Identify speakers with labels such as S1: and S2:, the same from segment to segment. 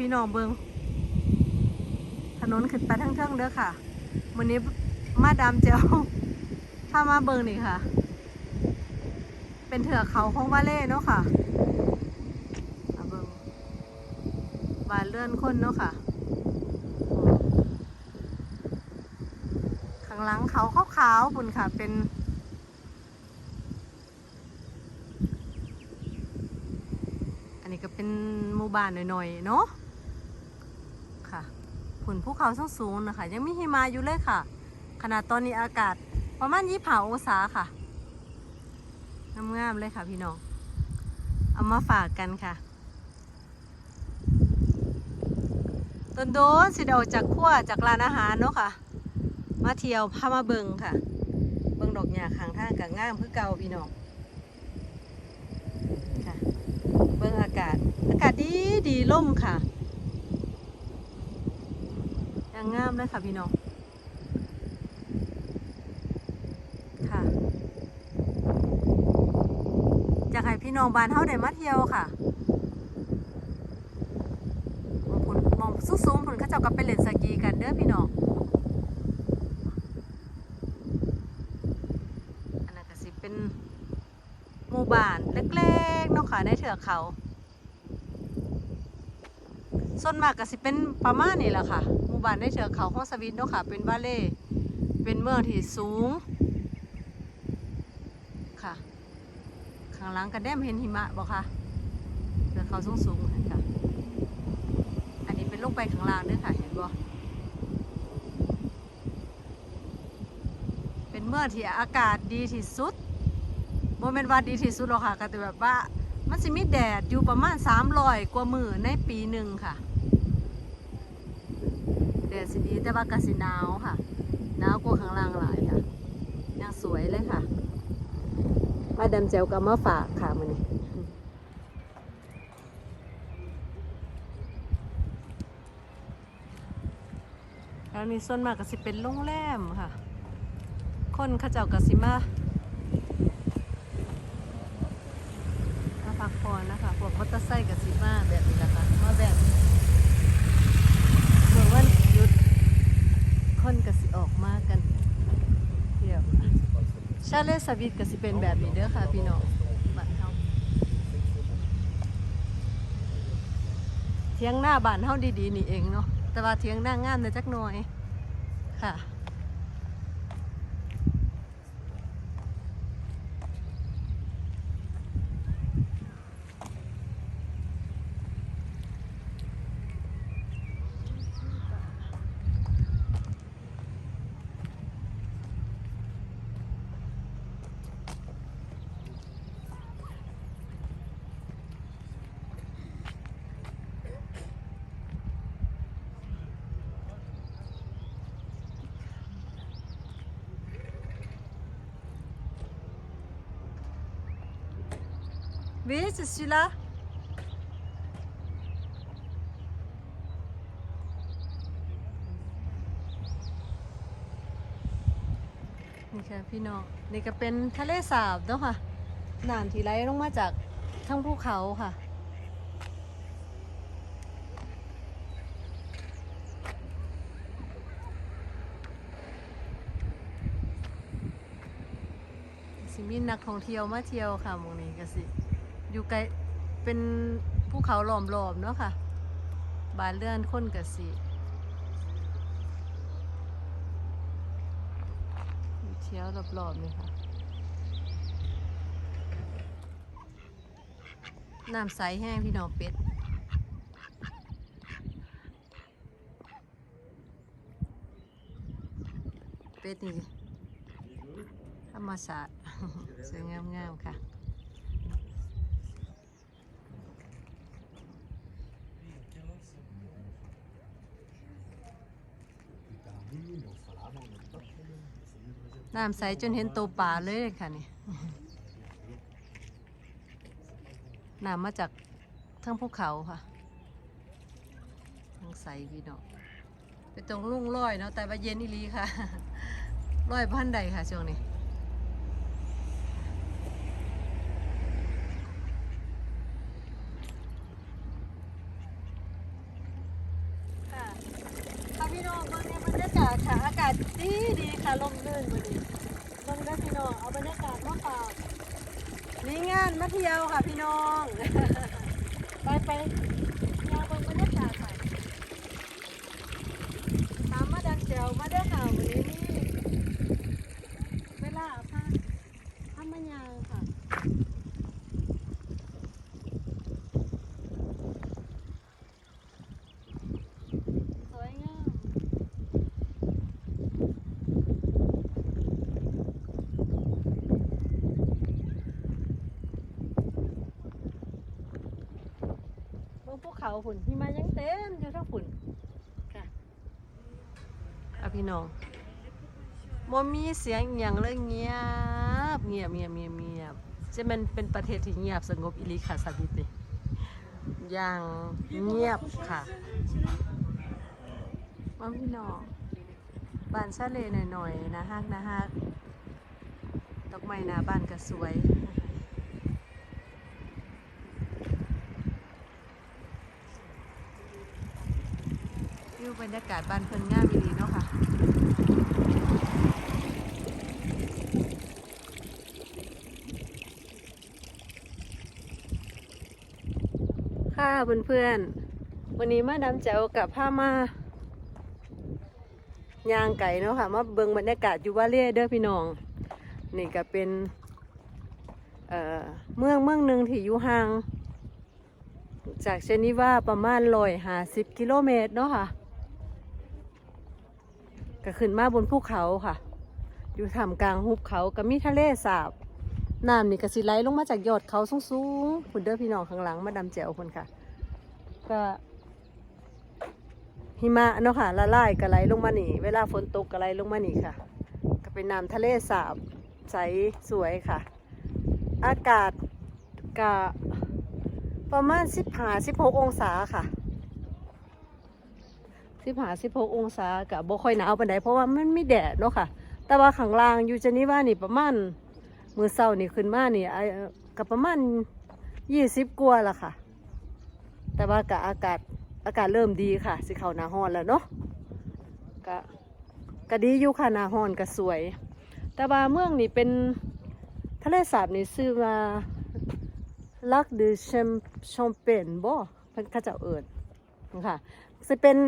S1: พี่น้องเบิงถนนขึ้นไปทั้งเทิงเด้อค่ะวันนี้มาดามเจ้าถ้ามาเบิงนี่ค่ะ เป็นเถือกเขาของวาเล่เนาะค่ะมาเบิงบานเลื่อนคนเนาะค่ะ ข้างหลังเขาขาวๆปุ่นค่ะเป็นอันนี้ก็เป็นหมู่บ้านหน่อยๆ เนาะ ผุนภูเขาสูงนะคะ ยังมีหิมะอยู่เลยค่ะ ขนาดตอนนี้อากาศประมาณยี่สิบองศาค่ะงามๆเลยค่ะพี่น้อง เอามาฝากกันค่ะ ต้นโดนสิเดาจากขั้วจากร้านอาหารเนาะค่ะ มาเที่ยวพามาเบิงค่ะ เบิงดอกหญ้าข้างทางกับงามคือเก่าพี่น้องค่ะ เบิงอากาศ อากาศดีดีล่มค่ะ ยังงามเลยค่ะพี่น้อง ค่ะอยากให้พี่น้องบ้านเฮาได้มาเที่ยวค่ะมองผลมองสูงๆผลเขาเจ้าก็ไปเล่นสกีกันเด้อพี่น้องอันนั้นก็สิเป็นหมู่บ้านเล็กๆเนาะค่ะในเถือกเขาส่วนมากก็สิเป็นประมาณนี้แหละค่ะ ห บ้านในเถือเขาของสวิตเนาะค่ะ เป็นวาเล่เป็นเมืองที่สูง ค่ะ ข้างหลังกันแดมเห็นหิมะบ่คะเถือกเขาสูงสูงค่ะ อันนี้เป็นลงไปข้างล่างเด้วยค่ะ เห็นบ่เป็นเมืองที่อากาศดีที่สุดโมเมนต์ว่าดีที่สุดหรอกค่ะก็แต่แบบว่ามันสิมีแดดอยู่ประมาณ300กว่ามือในปีหนึ่งค่ะ ดดสิดีแต่ว่าก็สิหนาวค่ะหนาวกว่าข้างล่างหลายค่ะยังสวยเลยค่ะมาดาเจลก็มาฝากค่ะมันนี้แล้วนี่ส่วนมากก็สิเป็นโรงแรมค่ะ คนเขาเจ้าก็สิมามาพักผ่อนนะคะพวกมอเตอร์ไซค์ก็สิมาแบบนี้แหละค่ะมาแบบเมื่อวันหยุด คนก็สิออกมากันเที่ยวชาเลสวิตก็สิเป็นแบบนี้เด้อค่ะพี่น้องบ้านเฮาเทียงหน้าบ้านเฮาดีๆนี่เองเนาะแต่ว่าเทียงหน้างามเลยจักหน่อยค่ะ Oui, c'est celui-là. นี่ค่ะพี่น้อง นี่ก็เป็นทะเลสาบเนาะค่ะน้ำที่ไหลลงมาจากทั้งภูเขาค่ะ สิมีนักท่องเที่ยวมาเที่ยวค่ะมองนี้ก็สิ อยู่ไกลเป็นภูเขาหลอมๆเนาะค่ะ บานเรื่อนคนกสิอยู่เที่ยวรอบๆนี่ค่ะ น้ำใสแห้งพี่น้องเป็ดเป็ดนี่ธรรมศาสตร์สวยงามๆค่ะ น้ำใสจนเห็นตัวป่าเลยค่ะนี่น้ำมาจากทั้งภูเขาค่ะทั้งใสพี่น้องไปตรงลุ่งร้อยเนาะแต่ว่าเย็นอีลีค่ะร้อยพันใดค่ะช่วงนี้ พี่น้องเบิ่งในบรรยากาศค่ะ อากาศดีดีค่ะลมลื่นพอดีเบิ่งได้อพี่น้อง เอาบรรยากาศมาฝากนี่งานมาเที่ยว ค่ะพี่น้อง ไปไปยาวเบิ่งบรรยากาศค่ะตามมาดันแจวมาเด้อค่ะวันนี้นี่เวลาค่ะทำมายางค่ะ สวยงาม บนภูเขา ฝุ่นหิมะยังเต็มอยู่ทั้งฝุ่นค่ะอะพี่น้องบ่มีเสียงอหย่างเลยเงียบเงียบเงียบเงียบเงียบจะมันเป็นประเทศที่เงียบสงบอิริค่ะสาวิตนี่อย่างเงียบค่ะมาพี่น้องบ้านชาเลหน่อยๆนะฮักนะฮักดอกไม้หน้าบ้านก็สวย วิว บรรยากาศบ้านเพิ่นง่ามดีเนาะค่ะค่ะเพื่อนๆ วันนี้มาดามแจ๋วกับผ้ามายางไก่เนาะค่ะมาเบิ่งบรรยากาศอยู่ว่าเล่เด้อพี่น้อง นี่ก็เป็นเอ่อเมืองเมืองหนึ่งที่อยู่ห่าง จากเชนิว่าประมาณร้อยหาสิบกิโลเมตรเนาะค่ะ ก็ขึ้นมาบนภูเขาค่ะ อยู่ท่ามกลางหุบเขาก็มีทะเลสาบน้ำนี่ก็สิไหลลงมาจากยอดเขาสูงๆคุณเด้อพี่น้องข้างหลังมาดำแจวคนค่ะ ก็หิมะเนาะค่ะละลายก็ไหลลงมานี่ เวลาฝนตกก็ไหลลงมานี่ค่ะ ก็เป็นน้ำทะเลสาบใสสวยค่ะ อากาศก็ประมาณสิบห้าสิบองศาค่ะ สิบห้าสิบหกองศากับบ่ค่อยหนาวปานใดเพราะว่ามันไม่แดดเนาะค่ะ แต่ว่าข้างล่างอยู่จะนี่ว่านี่ประมาณมือเศร้านี่ขึ้นมานี่ไอ้กับประมาณยี่สิบกว่าละค่ะ แต่ว่ากับอากาศอากาศเริ่มดีค่ะ สิเขาหนาร้อนแล้วเนาะก็ก็ดีอยู่ค่ะหนาร้อนก็สวย แต่ว่าเมืองนี่เป็นทะเลสาบนี่ชื่อว่าลักดูแชมชมเปนบ่เพิ่นเขาจ้าเอิ้นค่ะสิเป็น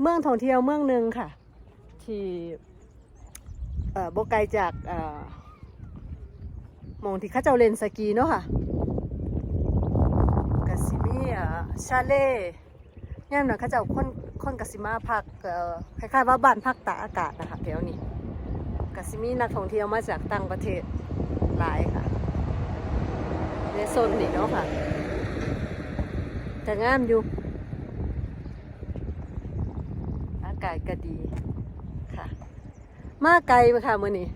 S1: เมืองท่องเที่ยวเมืองหนึ่งค่ะ ที่เอ่อบ่ไกลจากเอ่อมองที่เขาเจ้าเล่นสกีเนาะค่ะกสิมีอาชาเล่ย่ามน่ะเขาเจ้าคนคนกสิมาพักเอ่อคล้ายๆว่าบ้านพักตากอากาศนะคะแถวนี้กสิมีนักท่องเที่ยวมาจากต่างประเทศหลายค่ะในโซนนี้เนาะค่ะแต่งามอยู่ อา กาศก็ดีค่ะ มาไกลไปค่ะมื่อนี้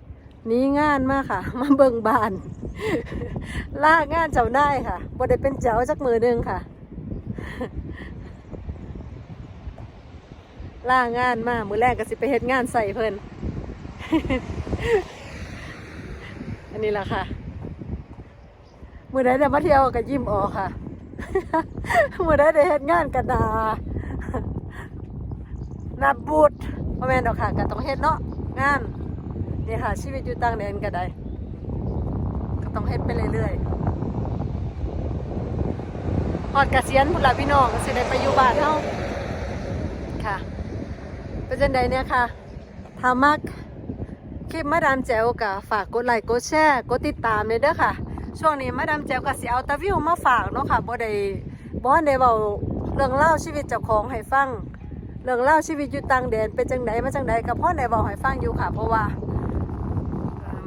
S1: นี้งานมากค่ะ มาเบิ่งบานล่างานเจ้าได้ค่ะบ่ได้เป็นเจ้าจักมือหนึงค่ะล่างานมามือแรกก็สิไปเฮ็ดงานใส่เพิ่นอันนี้แหละค่ะมือใดได้มาเที่ยวก็ยิ้มออกค่ะมือใดได้เฮ็ดงานกระดา นับบูดพ่อแม่นดอกค่ะก็ต้องเฮ็ดเนาะงานนี่ค่ะชีวิตอยู่ต่างแดนก็ได้ก็ต้องเฮ็ดไปเรื่อยๆฮอดเกษียณพุ่นล่ะพี่น้องสิได้ไปอยู่บ้านเฮาค่ะเป็นจังไดเนี่ยค่ะถ้ามักคลิปมาดามแจ๋วก็ฝากกดไลค์กดแชร์กดติดตามเลยเด้อค่ะ ช่วงนี้มาดามแจ๋วก็สิเอาตะวิวมาฝากเนาะค่ะบ่ได้บ่ได้เว้าเรื่องเล่าชีวิตเจ้าของให้ฟัง เรื่องเล่าชีวิตอยู่ต่างแดนเป็นจังไดมาจังไดกับพ่อในบอกให้ฟังอยู่ค่ะ เพราะว่าเอิ่ม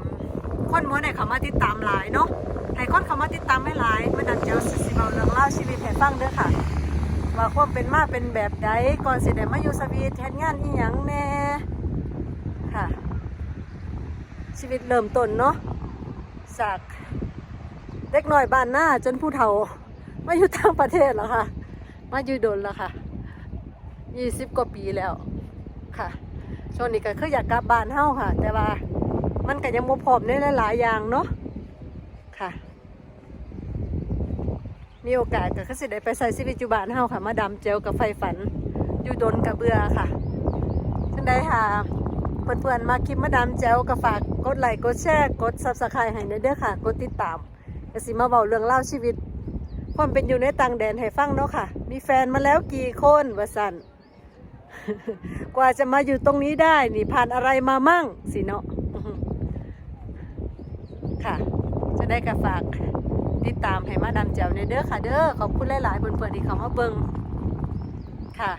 S1: คนมัวในเขามาติดตามหลายเนาะให้คนเขามาติดตามไม่หลายมันดันเจ้าสิเบาเรื่องเล่าชีวิตให้ฟังเด้อค่ะว่าความเป็นมาเป็นแบบใดก่อนเสิได้มาอยู่สวีทเฮ็ดงานอีหยังแน่ค่ะ ชีวิตเริ่มต้นเนาะจากเด็กน้อยบ้านหน้าจนผู้เฒ่ามาอยู่ต่างประเทศแล้วค่ะ มาอยู่ดนแล้วค่ะ ยี่สิบกว่าปีแล้วค่ะ ช่วงนี้ก็คืออยากกลับบ้านเฮาค่ะ แต่ว่ามันก็ยังบ่พร้อมในหลายๆอย่างเนาะค่ะ มีโอกาสก็คือสิได้ไปใส่ชีวิตอยู่บ้านเฮาค่ะ มาดำเจลกับไฟฝัน อยู่ดนกับเบือค่ะจังใดค่ะเพื่อนๆมาคลิปมาดามแจ้วก็ฝากกดไลค์กดแชร์กด Subscribe ให้เด้อค่ะ กดติดตามก็สิมาเว้าเรื่องเล่าชีวิต ความเป็นอยู่ในต่างแดนให้ฟังเนาะค่ะ มีแฟนมาแล้วกี่คนวะสัน กว่าจะมาอยู่ตรงนี้ได้ นี่ผ่านอะไรมามั่งสิเนาะค่ะ จะได้กระฝากติดตามให้มาดามแจวในเด้อค่ะ เด้อขอบคุณหลายๆเพื่อนๆที่เขามาเบิ่งค่ะ